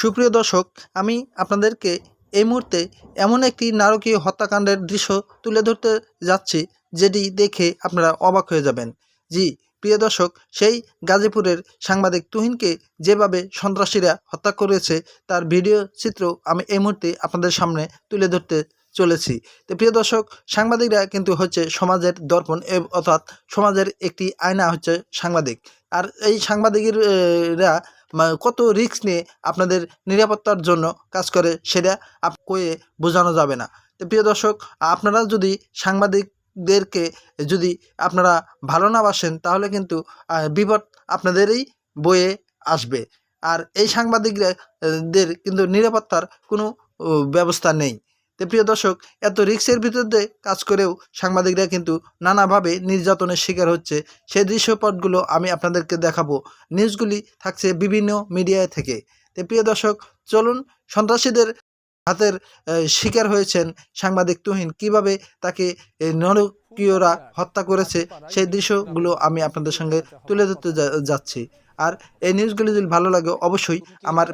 সুপ্রিয় দর্শক, আমি আপনাদেরকে এই মুহূর্তে এমন একটি নারকীয় হত্যাকাণ্ডের দৃশ্য তুলে ধরতে যাচ্ছি, যেটি দেখে আপনারা অবাক হয়ে যাবেন। জি, প্রিয় দর্শক, সেই গাজীপুরের সাংবাদিক তুহিনকে যেভাবে সন্ত্রাসীরা হত্যা করেছে, তার ভিডিও চিত্র আমি এই মুহূর্তে আপনাদের সামনে তুলে ধরতে চলেছি। তো প্রিয় দর্শক, সাংবাদিকরা কিন্তু হচ্ছে সমাজের দর্পণ অর্থাৎ সমাজের একটি আয়না হচ্ছে সাংবাদিক। আর এই সাংবাদিকরা কত রিস্ক নিয়ে আপনাদের নিরাপত্তার জন্য কাজ করে সেটা আপ কয়ে বোঝানো যাবে না। তো প্রিয় দর্শক আপনারা যদি সাংবাদিকদেরকে যদি আপনারা ভালো না বাসেন তাহলে কিন্তু বিপদ আপনাদেরই বয়ে আসবে। আর এই সাংবাদিকরা আহ, দের কিন্তু নিরাপত্তার কোনো ব্যবস্থা নেই। তো প্রিয় দর্শক, এত রিক্সের ভিতরে কাজ করেও সাংবাদিকরা কিন্তু নানাভাবে নির্যাতনের শিকার হচ্ছে। সেই দৃশ্যপটগুলো আমি আপনাদেরকে দেখাবো। নিউজগুলি থাকছে বিভিন্ন মিডিয়ায় থেকে। তো প্রিয় দর্শক, চলুন সন্ত্রাসীদের হাতের শিকার হয়েছেন সাংবাদিক তুহিন। কীভাবে তাকে নরকীয়রা হত্যা করেছে, সেই দৃশ্যগুলো আমি আপনাদের সঙ্গে তুলে ধরতে যাচ্ছি। আর এই নিউজগুলি যদি ভালো লাগে, অবশ্যই আমার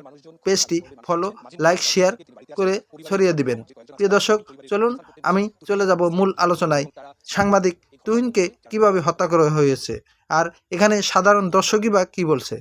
পেজটি ফলো লাইক শেয়ার করে ছড়িয়ে দিবেন। প্রিয় দর্শক, চলুন, আমি চলে যাব মূল আলোচনায়। সাংবাদিক তুহিনকে কীভাবে হত্যা করা হয়েছে? আর এখানে সাধারণ দর্শকই বা কী বলছে?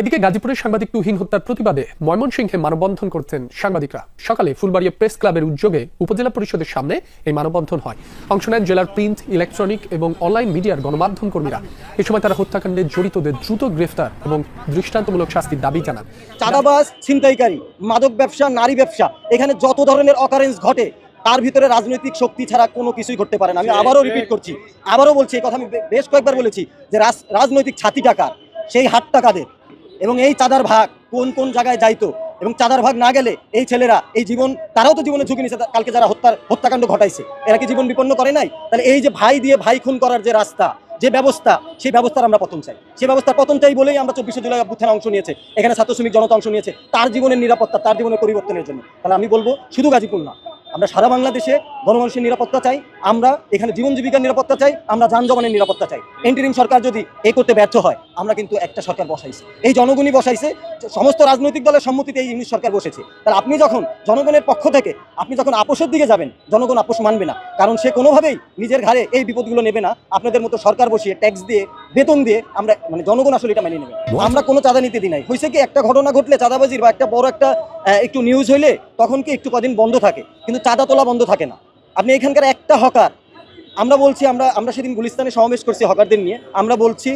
এদিকে গাজীপুরের সাংবাদিক তুহিন হত্যার প্রতিবাদে ময়মনসিংহে মানববন্ধন করতেন সাংবাদিকরা। সকালে ফুলবাড়িয়া প্রেস ক্লাবের উদ্যোগে উপজেলা পরিষদের সামনে এই মানববন্ধন হয়। অংশ নেন জেলার প্রিন্ট, ইলেকট্রনিক এবং অনলাইন মিডিয়ার গণমাধ্যম কর্মীরা। এ সময় তারা হত্যাকাণ্ডে জড়িতদের দ্রুত গ্রেফতার এবং দৃষ্টান্তমূলক শাস্তির দাবি জানান। চাঁদাবাজ, ছিনতাইকারী, মাদক ব্যবসা, নারী ব্যবসা, এখানে যত ধরনের অকারেন্স ঘটে, তার ভিতরে রাজনৈতিক শক্তি ছাড়া কোনো কিছুই করতে পারে না। আমি আবারও রিপিট করছি। আবারও বলছি, এই কথা আমি বেশ কয়েকবার বলেছি যে রাজ- রাজনৈতিক ছাতি টাকার সেই হাত টাকাদের এবং এই চাঁদার ভাগ কোন কোন জায়গায় যাইতো এবং চাঁদার ভাগ না গেলে এই ছেলেরা, এই জীবন, তারাও তো জীবনে ঝুঁকি নিছে কালকে যারা হত্যার, হত্যাকাণ্ড ঘটাইছে, এরা কি জীবন বিপন্ন করে নাই? তাহলে এই যে ভাই দিয়ে ভাই খুন করার যে রাস্তা, যে ব্যবস্থা, সেই ব্যবস্থার আমরা পতন চাই। সেই ব্যবস্থার পতন চাই বলেই আমরা চব্বিশে জুলাই অভ্যুত্থানে অংশ নিয়েছে, এখানে ছাত্র শ্রমিক জনতা অংশ নিয়েছে, তার জীবনের নিরাপত্তা, তার জীবনের পরিবর্তনের জন্য। তাহলে আমি বলব, শুধু গাজীপুর না আমরা সারা বাংলাদেশে গণমানুষের নিরাপত্তা চাই আমরা এখানে জীবন জীবিকার নিরাপত্তা চাই আমরা যানজমানের নিরাপত্তা চাই। এন্টিরিম সরকার যদি এই করতে ব্যর্থ হয় আমরা কিন্তু একটা সরকার বসাইছি। এই জনগণই বসাইছে সমস্ত রাজনৈতিক দলের সম্মতিতে এই ইউনিট সরকার বসেছে। তাহলে আপনি যখন জনগণের পক্ষ থেকে আপনি যখন আপোষের দিকে যাবেন জনগণ আপোষ মানবে না। কারণ সে কোনোভাবেই নিজের ঘাড়ে এই বিপদগুলো নেবে না। আপনাদের মতো সরকার বসিয়ে ট্যাক্স দিয়ে বেতন দিয়ে আমরা মানে জনগণ আসলে এটা মেনে নেবে। আমরা কোনো চাঁদা নিতে দিই নাই। হয়েছে কি একটা ঘটনা ঘটলে চাঁদাবাজির বা একটা বড় একটা একটু নিউজ হইলে তখন কি একটু কদিন বন্ধ থাকে? কিন্তু চাঁদা তোলা বন্ধ থাকে না। আপনি এখানকার একটা হকার, আমরা বলছি, আমরা আমরা সেদিন গুলিস্তানে সমাবেশ করছি হকারদের নিয়ে, আমরা বলছি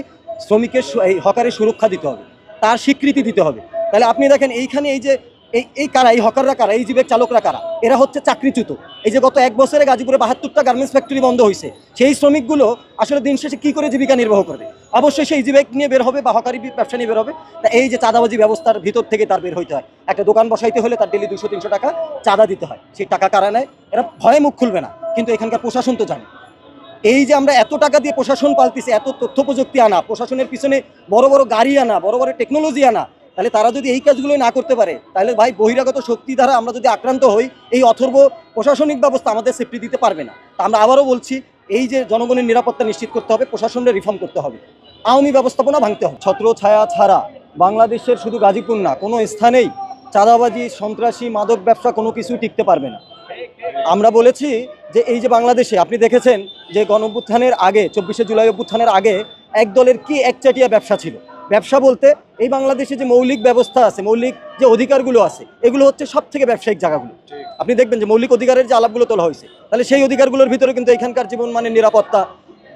শ্রমিকের এই হকারের সুরক্ষা দিতে হবে, তার স্বীকৃতি দিতে হবে। তাহলে আপনি দেখেন, এইখানে এই যে এই এই কারা, এই হকাররা কারা, এই জীবের চালকরা কারা? এরা হচ্ছে চাকরিচ্যুত। এই যে গত এক বছরে গাজীপুরে বাহাত্তরটা গার্মেন্টস ফ্যাক্টরি বন্ধ হয়েছে সেই শ্রমিকগুলো আসলে দিন শেষে কি করে জীবিকা নির্বাহ করবে? অবশ্যই সেই জীবিক নিয়ে বের হবে বা হকারি ব্যবসা নিয়ে বের হবে। তা এই যে চাঁদাবাজি ব্যবস্থার ভিতর থেকে তার বের হইতে হয়। একটা দোকান বসাইতে হলে তার ডেলি দুশো তিনশো টাকা চাঁদা দিতে হয়। সেই টাকা কারা নেয়? এরা ভয়ে মুখ খুলবে না। কিন্তু এখানকার প্রশাসন তো জানে। এই যে আমরা এত টাকা দিয়ে প্রশাসন পালতেছি এত তথ্য প্রযুক্তি আনা, প্রশাসনের পিছনে বড় বড় গাড়ি আনা, বড় বড় টেকনোলজি আনা তাহলে তারা যদি এই কাজগুলো না করতে পারে, তাহলে ভাই বহিরাগত শক্তি দ্বারা আমরা যদি আক্রান্ত হই, এই অথর্ব প্রশাসনিক ব্যবস্থা আমাদের সেফটি দিতে পারবে না। তা আমরা আবারও বলছি, এই যে জনগণের নিরাপত্তা নিশ্চিত করতে হবে প্রশাসনের রিফর্ম করতে হবে। আওয়ামী ব্যবস্থাপনা ভাঙতে হবে। ছত্র ছায়া ছাড়া বাংলাদেশের শুধু গাজীপুর না, কোনো স্থানেই চাঁদাবাজি, সন্ত্রাসী, মাদক ব্যবসা কোনো কিছুই টিকতে পারবে না। আমরা বলেছি যে এই যে বাংলাদেশে, আপনি দেখেছেন যে গণ আগে, চব্বিশে জুলাই অভ্যুত্থানের আগে এক দলের কি একচাটিয়া ব্যবসা ছিল? ব্যবসা বলতে এই বাংলাদেশে যে মৌলিক ব্যবস্থা আছে, মৌলিক যে অধিকারগুলো আছে, এগুলো হচ্ছে সব থেকে ব্যবসায়িক জায়গাগুলো। আপনি দেখবেন যে মৌলিক অধিকারের যে আলাপগুলো তোলা হয়েছে, তাহলে সেই অধিকারগুলোর ভিতরে কিন্তু এখানকার জীবন মানের নিরাপত্তা,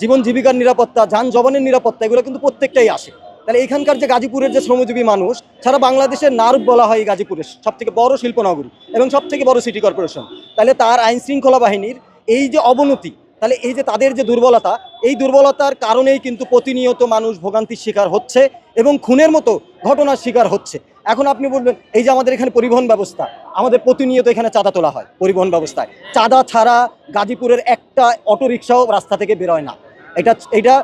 জীবন জীবিকার নিরাপত্তা, যান জবানের নিরাপত্তা, এগুলো কিন্তু প্রত্যেকটাই আসে। তাহলে এখানকার যে গাজীপুরের যে শ্রমজীবী মানুষ, সারা বাংলাদেশের নার্ভ বলা হয় এই গাজীপুরের সব থেকে বড় শিল্পনগরী এবং সব থেকে বড় সিটি কর্পোরেশন। তাহলে তার আইন শৃঙ্খলা বাহিনীর এই যে অবনতি তাহলে এই যে তাদের যে দুর্বলতা, এই দুর্বলতার কারণেই কিন্তু প্রতিনিয়ত মানুষ ভোগান্তির শিকার হচ্ছে এবং খুনের মতো ঘটনার শিকার হচ্ছে। এখন আপনি বলবেন, এই যে আমাদের এখানে পরিবহন ব্যবস্থা, আমাদের প্রতিনিয়ত এখানে চাঁদা তোলা হয় পরিবহন ব্যবস্থায়। চাঁদা ছাড়া গাজীপুরের একটা অটো রিক্সাও রাস্তা থেকে বেরোয় না। এটা এটা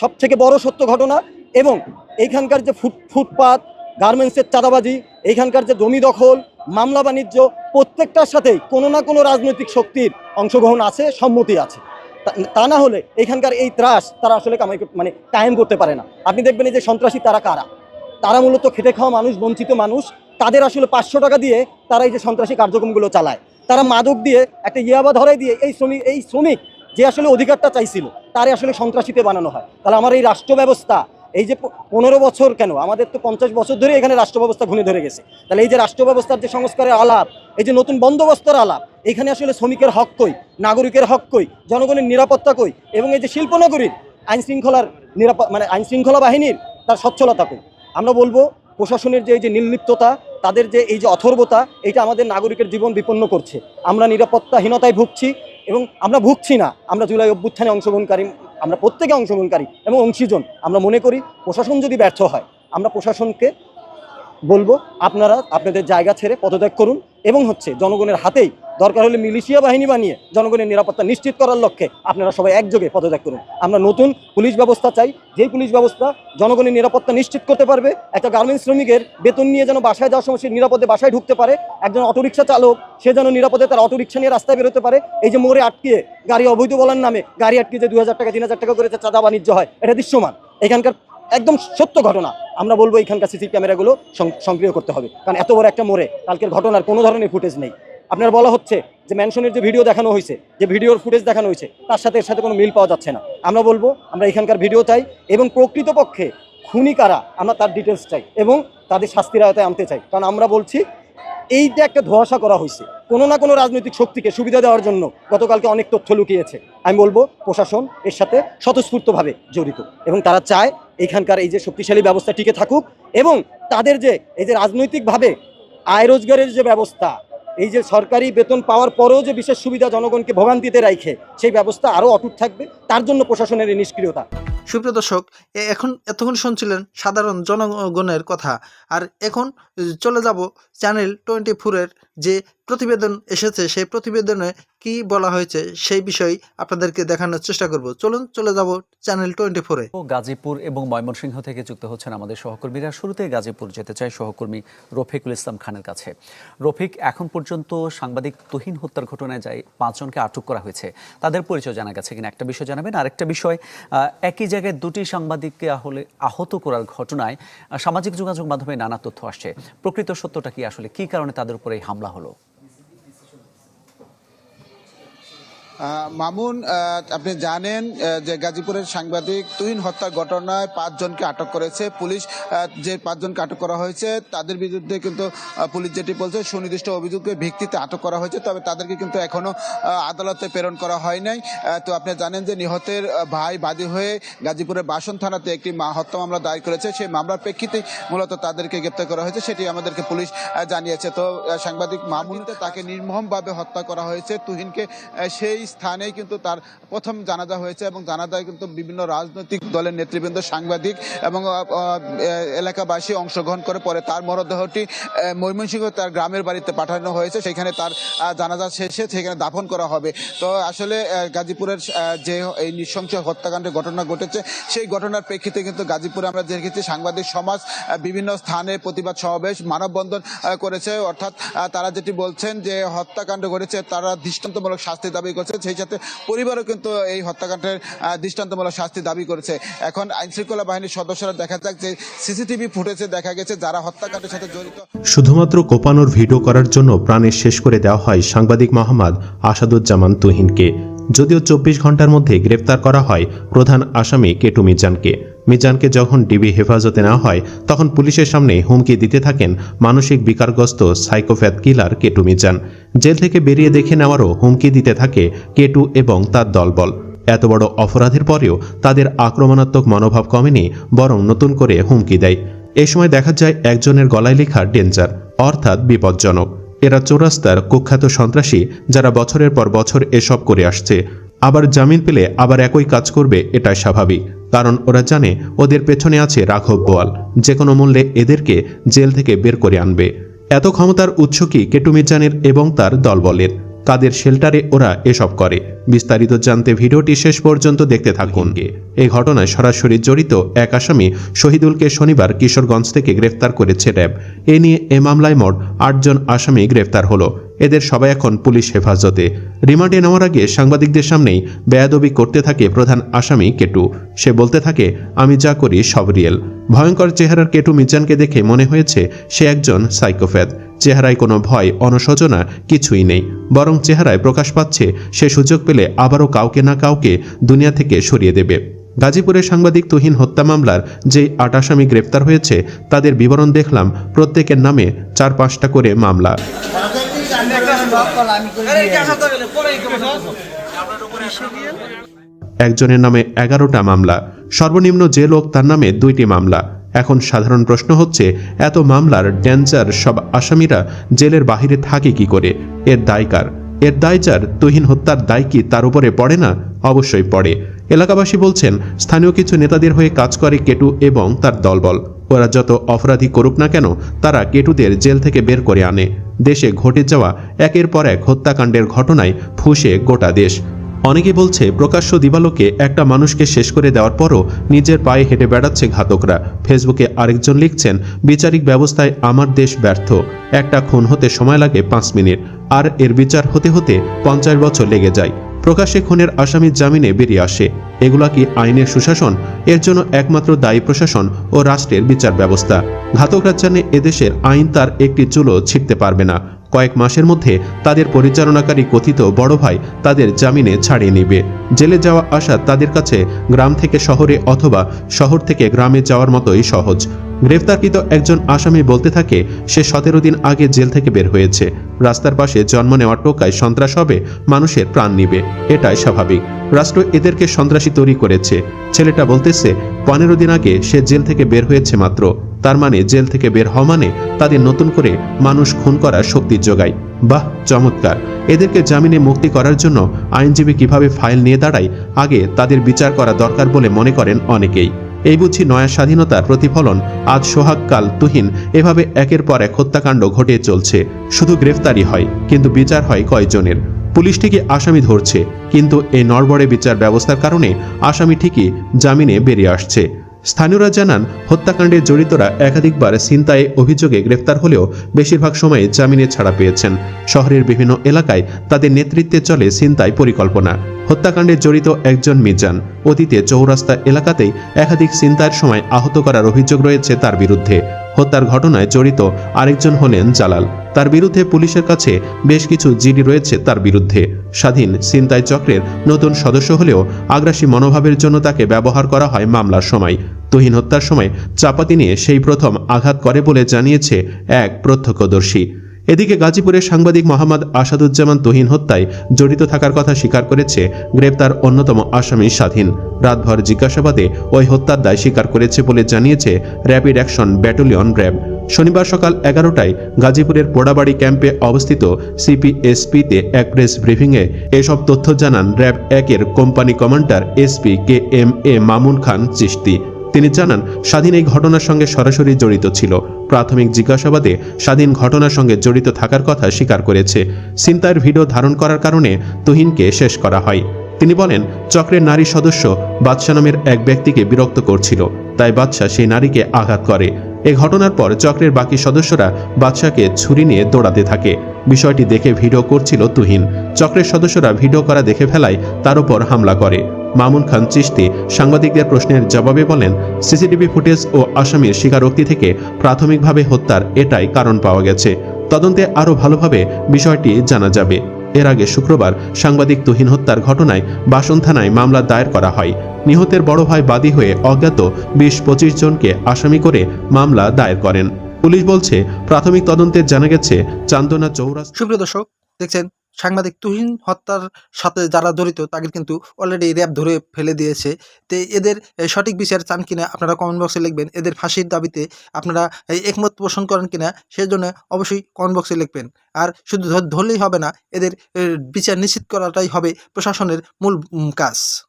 সব থেকে বড় সত্য ঘটনা এবং এইখানকার যে ফুট, ফুটপাত গার্মেন্টসের চাঁদাবাজি এইখানকার যে জমি দখল, মামলা বাণিজ্য, প্রত্যেকটার সাথেই কোনো না কোনো রাজনৈতিক শক্তির অংশগ্রহণ আছে, সম্মতি আছে। তা- না হলে এখানকার এই ত্রাস তারা আসলে কামাই মানে কায়েম করতে পারে না। আপনি দেখবেন এই যে সন্ত্রাসী তারা কারা? তারা মূলত খেটে খাওয়া মানুষ, বঞ্চিত মানুষ। তাদের আসলে পাঁচশো টাকা দিয়ে তারা এই যে সন্ত্রাসী কার্যক্রমগুলো চালায়। তারা মাদক দিয়ে একটা ইয়াবা ধরাই দিয়ে এই শ্রমিক এই শ্রমিক যে আসলে অধিকারটা চাইছিল, তারে আসলে সন্ত্রাসীতে বানানো হয়। তাহলে আমার এই রাষ্ট্র ব্যবস্থা এই যে পনেরো বছর কেন? আমাদের তো পঞ্চাশ বছর ধরে এখানে রাষ্ট্র ব্যবস্থা ঘুরে ধরে গেছে। তাহলে এই যে রাষ্ট্র ব্যবস্থার যে সংস্কারের আলাপ, এই যে নতুন বন্দোবস্তর আলাপ, এখানে আসলে শ্রমিকের হক কই? নাগরিকের হক কই? জনগণের নিরাপত্তা কই? এবং এই যে শিল্পনগরীর আইন শৃঙ্খলার নিরাপদ মানে আইন শৃঙ্খলা বাহিনীর তার সচ্ছলতা কই? আমরা বলব, প্রশাসনের যে এই যে নির্লিপ্ততা, তাদের যে এই যে অথর্বতা এটা আমাদের নাগরিকের জীবন বিপন্ন করছে। আমরা নিরাপত্তাহীনতায় ভুগছি এবং আমরা ভুগছি না। আমরা জুলাই অভ্যুত্থানে অংশগ্রহণকারী আমরা প্রত্যেকে অংশগ্রহণকারী এবং অংশীজন। আমরা মনে করি প্রশাসন যদি ব্যর্থ হয়, আমরা প্রশাসনকে বলব আপনারা আপনাদের জায়গা ছেড়ে পদত্যাগ করুন এবং হচ্ছে জনগণের হাতেই দরকার হলে মিলিশিয়া বাহিনী বানিয়ে জনগণের নিরাপত্তা নিশ্চিত করার লক্ষ্যে আপনারা সবাই একযোগে পদত্যাগ করুন। আমরা নতুন পুলিশ ব্যবস্থা চাই। যেই পুলিশ ব্যবস্থা জনগণের নিরাপত্তা নিশ্চিত করতে পারবে, একটা গার্মেন্টস শ্রমিকের বেতন নিয়ে যেন বাসায় যাওয়ার সময় সে নিরাপদে বাসায় ঢুকতে পারে, একজন অটোরিকশা চালক, সে যেন নিরাপদে তার অটোরিকশা নিয়ে রাস্তায় বেরোতে পারে, এই যে মোড়ে আটকিয়ে গাড়ি অবৈধ বলার নামে গাড়ি আটকিয়ে যে দু হাজার টাকা, তিন হাজার টাকা করে যে চাঁদা বাণিজ্য হয়, এটা দৃশ্যমান। এখানকার একদম সত্য ঘটনা। আমরা বলব এখানকার সিসি ক্যামেরাগুলো সক্রিয় করতে হবে। কারণ এত বড় একটা মোড়ে কালকের ঘটনার কোনো ধরনের ফুটেজ নেই। আপনার বলা হচ্ছে যে ম্যানশনের যে ভিডিও দেখানো হয়েছে, যে ভিডিওর ফুটেজ দেখানো হয়েছে, তার সাথে এর সাথে কোনো মিল পাওয়া যাচ্ছে না। আমরা বলব, আমরা এখানকার ভিডিও চাই এবং প্রকৃতপক্ষে খুনি কারা, আমরা তার ডিটেলস চাই এবং তাদের শাস্তির আয়তায় আনতে চাই। কারণ আমরা বলছি এইটা একটা ধোয়াশা করা হয়েছে, কোনো না কোনো রাজনৈতিক শক্তিকে সুবিধা দেওয়ার জন্য গতকালকে অনেক তথ্য লুকিয়েছে। আমি বলব, প্রশাসন এর সাথে স্বতঃস্ফূর্তভাবে জড়িত এবং তারা চায় এখানকার এই যে শক্তিশালী ব্যবস্থা টিকে থাকুক এবং তাদের যে, এই যে রাজনৈতিকভাবে আয় রোজগারের যে ব্যবস্থা এই যে সরকারি বেতন পাওয়ার পরেও যে বিশেষ সুবিধা জনগণকে ভোগান্তিতে রাখে সেই ব্যবস্থা আরও অটুট থাকবে। তার জন্য প্রশাসনের এই নিষ্ক্রিয়তা। সুপ্রিয় দর্শক এখন এতক্ষণ শুনছিলেন সাধারণ জনগণের কথা। আর এখন চলে যাব চ্যানেল টোয়েন্টি ফোরের যে প্রতিবেদন এসেছে, সেই প্রতিবেদনে কি বলা হয়েছে সেই বিষয় আপনাদেরকে দেখানোর চেষ্টা করব। চলুন, চলে যাব চ্যানেল টোয়েন্টি ফোরে গাজীপুর এবং ময়মনসিংহ থেকে যুক্ত হচ্ছেন আমাদের সহকর্মীরা। শুরুতে গাজীপুর যেতে চাই সহকর্মী রফিকুল ইসলাম খানের কাছে। রফিক, এখন পর্যন্ত সাংবাদিক তুহিন হত্যার ঘটনায় যাই পাঁচজনকে আটক করা হয়েছে। তাদের পরিচয় জানা গেছে কিনা একটা বিষয় জানাবেন। আরেকটা বিষয় একই জায়গায় দুটি সাংবাদিককে আহলে আহত করার ঘটনায় সামাজিক যোগাযোগ মাধ্যমে নানা তথ্য আসছে। প্রকৃত সত্যটা কি? আসলে কি কারণে তাদের উপরে এই হামলা হলো মামুন আপনি জানেন যে গাজীপুরের সাংবাদিক তুহিন হত্যার ঘটনায় পাঁচজনকে আটক করেছে পুলিশ। যে পাঁচজনকে আটক করা হয়েছে তাদের বিরুদ্ধে কিন্তু পুলিশ যেটি বলছে সুনির্দিষ্ট অভিযোগের ভিত্তিতে আটক করা হয়েছে তবে তাদেরকে কিন্তু এখনও আহ, আদালতে প্রেরণ করা হয় নাই। তো আপনি জানেন যে নিহতের ভাই বাদী হয়ে গাজীপুরের বাসন থানাতে একটি মা- হত্যা মামলা দায়ের করেছে। সেই মামলার প্রেক্ষিতে মূলত তাদেরকে গ্রেপ্তার করা হয়েছে সেটি আমাদেরকে পুলিশ জানিয়েছে। তো সাংবাদিক মামুনতে তাকে নির্মমভাবে হত্যা করা হয়েছে। তুহিনকে সেই স্থানেই কিন্তু তার প্রথম জানাজা হয়েছে এবং জানাজায় কিন্তু বিভিন্ন রাজনৈতিক দলের নেতৃবৃন্দ, সাংবাদিক এবং এলাকাবাসী অংশগ্রহণ করে পরে তার মরদেহটি ময়মনসিংহ তার গ্রামের বাড়িতে পাঠানো হয়েছে। সেখানে তার জানাজা শেষে সেখানে দাফন করা হবে। তো আসলে গাজীপুরের যে এই নৃশংস হত্যাকাণ্ডের ঘটনা ঘটেছে, সেই ঘটনার প্রেক্ষিতে কিন্তু গাজীপুরে আমরা দেখেছি সাংবাদিক সমাজ বিভিন্ন স্থানে প্রতিবাদ সমাবেশ, মানববন্ধন করেছে। অর্থাৎ তারা যেটি বলছেন যে হত্যাকাণ্ড ঘটেছে, তারা দৃষ্টান্তমূলক শাস্তি দাবি করছে। সেই সাথে পরিবারও কিন্তু এই হত্যাকাণ্ডের দৃষ্টান্তমূলক শাস্তি দাবি করেছে। এখন আইন শৃঙ্খলা বাহিনীর সদস্যরা দেখা যাক যে সিসিটিভি ফুটেজে দেখা গেছে যারা হত্যাকাণ্ডের সাথে জড়িত। শুধুমাত্র কোপানোর ভিডিও করার জন্য প্রাণের শেষ করে দেওয়া হয় সাংবাদিক মোহাম্মদ আসাদুজ্জামান তুহিনকে। যদিও চব্বিশ ঘণ্টার মধ্যে গ্রেপ্তার করা হয় প্রধান আসামি কেটু মিজানকে। মিজানকে যখন ডিবি হেফাজতে নেওয়া হয়, তখন পুলিশের সামনে হুমকি দিতে থাকেন মানসিক বিকারগ্রস্ত psychopath killer Ketu Mizan. Jail থেকে বেরিয়ে দেখে নেওয়ারও হুমকি দিতে থাকে কেটু এবং তার দলবল। এত বড় অপরাধের পরেও তাদের আক্রমণাত্মক মনোভাব কমেনি, বরং নতুন করে হুমকি দেয়। এ সময় দেখা যায় একজনের গলায় লেখা ডেঞ্জার, অর্থাৎ বিপজ্জনক। এরা চৌরাস্তার কুখ্যাত সন্ত্রাসী যারা বছরের পর বছর এসব করে আসছে। আবার জামিন পেলে আবার একই কাজ করবে এটাই স্বাভাবিক, কারণ ওরা জানে ওদের পেছনে আছে রাঘব বোয়াল যে কোনো মূল্যে এদেরকে জেল থেকে বের করে আনবে। এত ক্ষমতার উৎস কি কেটু মির্জানের এবং তার দলবলের? কাদের শেল্টারে ওরা এসব করে? বিস্তারিত জানতে ভিডিওটি শেষ পর্যন্ত দেখতে থাকুন। এই ঘটনায় সরাসরি জড়িত এক আসামি শহীদুলকে শনিবার কিশোরগঞ্জ থেকে গ্রেফতার করেছে র্যাব। এ নিয়ে এ মামলায় মোট আটজন আসামি গ্রেফতার হলো। এদের সবাই এখন পুলিশ হেফাজতে। রিমান্ডে নেওয়ার আগে সাংবাদিকদের সামনেই বেয়াদবি করতে থাকে প্রধান আসামি কেটু। সে বলতে থাকে, আমি যা করি সব রিয়েল। ভয়ঙ্কর চেহারার কেটু মিজানকে দেখে মনে হয়েছে সে একজন সাইকোপ্যাথ। চেহারায় কোনো ভয়, অনশোচনা কিছুই নেই। বরং চেহারায় প্রকাশ পাচ্ছে, সে সুযোগ পেলে আবারও কাউকে না কাউকে দুনিয়া থেকে সরিয়ে দেবে। গাজীপুরে সাংবাদিক তুহিন হত্যা মামলার যে আট আসামি গ্রেপ্তার হয়েছে, তাদের বিবরণ দেখলাম প্রত্যেকের নামে চার পাঁচটা করে মামলা। একজনের নামে এগারোটা মামলা। সর্বনিম্ন যে লোক তার নামে দুইটি মামলা। এখন সাধারণ প্রশ্ন হচ্ছে, এত মামলার ডেঞ্জার সব আসামিরা জেলের বাহিরে থাকে কি করে? এর দায়কার এর দায়চার তুহিন হত্যার দায় কি তার উপরে পড়ে না? অবশ্যই পড়ে। এলাকাবাসী বলছেন, স্থানীয় কিছু নেতাদের হয়ে কাজ করে কেটু এবং তার দলবল। ওরা যত অপরাধী করুক না কেন, তারা কেটুদের জেল থেকে বের করে আনে। দেশে ঘটে যাওয়া একের পর এক হত্যাকাণ্ডের ঘটনায় ফুঁসে গোটা দেশ। অনেকে বলছে, প্রকাশ্য দিবালোকে একটা মানুষকে শেষ করে দেওয়ার পরও নিজের পায়ে হেঁটে বেড়াচ্ছে ঘাতকরা। ফেসবুকে আরেকজন লিখছেন, বিচারিক ব্যবস্থায় আমার দেশ ব্যর্থ। একটা খুন হতে সময় লাগে পাঁচ মিনিট। আর এর বিচার হতে হতে পঞ্চাশ বছর লেগে যায়। প্রকাশ্যে খুনের আসামি জামিনে বেরিয়ে আসে। এগুলা কি আইনের সুশাসন? এর জন্য একমাত্র দায়ী প্রশাসন ও রাষ্ট্রের বিচার ব্যবস্থা। ঘাতকরা জানে এদেশের আইন তার একটি চুলো ছিটতে পারবে না। কয়েক মাসের মধ্যে তাদের পরিচালনাকারী কথিত বড় ভাই তাদের জামিনে ছাড়িয়ে নেবে। জেলে যাওয়া আসা তাদের কাছে গ্রাম থেকে শহরে অথবা শহর থেকে গ্রামে যাওয়ার মতোই সহজ। গ্রেফতারকৃত একজন আসামি বলতে থাকে, সে সতেরো দিন আগে জেল থেকে বের হয়েছে। রাস্তার পাশে জন্ম নেওয়া টোকায় সন্ত্রাস হবে, মানুষের প্রাণ নিবে। এটাই স্বাভাবিক। রাষ্ট্র এদেরকে সন্ত্রাসী তৈরি করেছে। ছেলেটা বলতেছে, পনেরো দিন আগে সে জেল থেকে বের হয়েছে মাত্র। তার মানে জেল থেকে বের হওয়া মানে তাদের নতুন করে মানুষ খুন করার শক্তি যোগায়। বাহ, চমৎকার। এদেরকে জামিনে মুক্তি করার জন্য আইনজীবী কীভাবে ফাইল নিয়ে দাঁড়ায়, আগে তাদের বিচার করা দরকার বলে মনে করেন অনেকেই। এই বুঝি নয়া স্বাধীনতার প্রতিফলন আজ সোহাগকাল তুহিন এভাবে একের পর এক হত্যাকাণ্ড ঘটে চলছে। শুধু গ্রেফতারি হয়, কিন্তু বিচার হয় কয়জনের? পুলিশ ঠিকই আসামি ধরছে, কিন্তু এই নড়বড়ে বিচার ব্যবস্থার কারণে আসামি ঠিকই জামিনে বেরিয়ে আসছে। স্থানীয়রা জানান, হত্যাকাণ্ডে জড়িতরা একাধিকবার ছিনতাই অভিযোগে গ্রেফতার হলেও বেশিরভাগ সময়ে জামিনে ছাড়া পেয়েছেন। শহরের বিভিন্ন এলাকায় তাদের নেতৃত্বে চলে ছিনতাই পরিকল্পনা। হত্যাকাণ্ডে জড়িত একজন মিজান অতীতে চৌরাস্তা এলাকাতেই একাধিক ছিনতাইয়ের সময় আহত করার অভিযোগ রয়েছে তার বিরুদ্ধে। হত্যার ঘটনায় জড়িত আরেকজন হলেন জালাল। তার বিরুদ্ধে পুলিশের কাছে বেশ কিছু জিডি রয়েছে তার বিরুদ্ধে। স্বাধীন ছিনতাই চক্রের নতুন সদস্য হলেও আগ্রাসী মনোভাবের জন্য তাকে ব্যবহার করা হয় মামলার সময়। তুহিন হত্যার সময় চাপাতি নিয়ে সেই প্রথম আঘাত করে বলে জানিয়েছে এক প্রত্যক্ষদর্শী। এদিকে গাজীপুরের সাংবাদিক মোহাম্মদ আসাদুজ্জামান তুহিন হত্যায় জড়িত থাকার কথা স্বীকার করেছে গ্রেপ্তার অন্যতম আসামি স্বাধীন। রাতভর জিজ্ঞাসাবাদে ওই হত্যার দায় স্বীকার করেছে বলে জানিয়েছে র্যাপিড অ্যাকশন ব্যাটালিয়ন র্যাব। শনিবার সকাল এগারোটায় গাজীপুরের পোড়াবাড়ি ক্যাম্পে অবস্থিত সিপিএসপিতে এক প্রেস ব্রিফিংয়ে এসব তথ্য জানান র্যাব একের company commander SP K M A Mamun Khan Chishti. তিনি জানান, স্বাধীন এই ঘটনার সঙ্গে সরাসরি জড়িত ছিল। প্রাথমিক জিজ্ঞাসাবাদে স্বাধীন ঘটনার সঙ্গে জড়িত থাকার কথা স্বীকার করেছে। সিন্তার ভিডিও ধারণ করার কারণে তুহিনকে শেষ করা হয়। তিনি বলেন, চক্রের নারী সদস্য বাদশা নামের এক ব্যক্তিকে বিরক্ত করছিল, তাই বাদশা সেই নারীকে আঘাত করে। এ ঘটনার পর চক্রের বাকি সদস্যরা বাদশাকে ছুরি নিয়ে দৌড়াতে থাকে। বিষয়টি দেখে ভিডিও করছিল তুহিন। চক্রের সদস্যরা ভিডিও করা দেখে ফেলায় তার উপর হামলা করে। মামুন খান চিশতি সাংবাদিকদের প্রশ্নের জবাবে বলেন, সিসিটিভি ফুটেজ ও আসামির স্বীকারোক্তি থেকে প্রাথমিকভাবে হত্যার এটাই কারণ পাওয়া গেছে। তদন্তে আরও ভালোভাবে বিষয়টি জানা যাবে। এর আগে শুক্রবার সাংবাদিক তুহিন হত্যার ঘটনায় বাসন থানায় মামলা দায়ের করা হয়। নিহতের বড় ভাই বাদী হয়ে অজ্ঞাত বিশ পঁচিশ জনকে আসামি করে মামলা দায়ের করেন। পুলিশ বলছে, প্রাথমিক তদন্তে জানা গেছে, চান্দনা চৌরাস্তা সুপ্রিয় দর্শক, দেখছেন সাংবাদিক তুহিন হত্যার সাথে যারা জড়িত, তাদের কিন্তু অলরেডি র্যাব ধরে ফেলে দিয়েছে। তো এদের সঠিক বিচার চান কিনা আপনারা কমেন্ট বক্সে লিখবেন। এদের ফাঁসির দাবিতে আপনারা একমত পোষণ করেন কিনা সেজন্য অবশ্যই কমেন্ট বক্সে লিখবেন। আর শুধু ধর- ধরলেই হবে না, এদের বিচার নিশ্চিত করাটাই হবে প্রশাসনের মূল কাজ।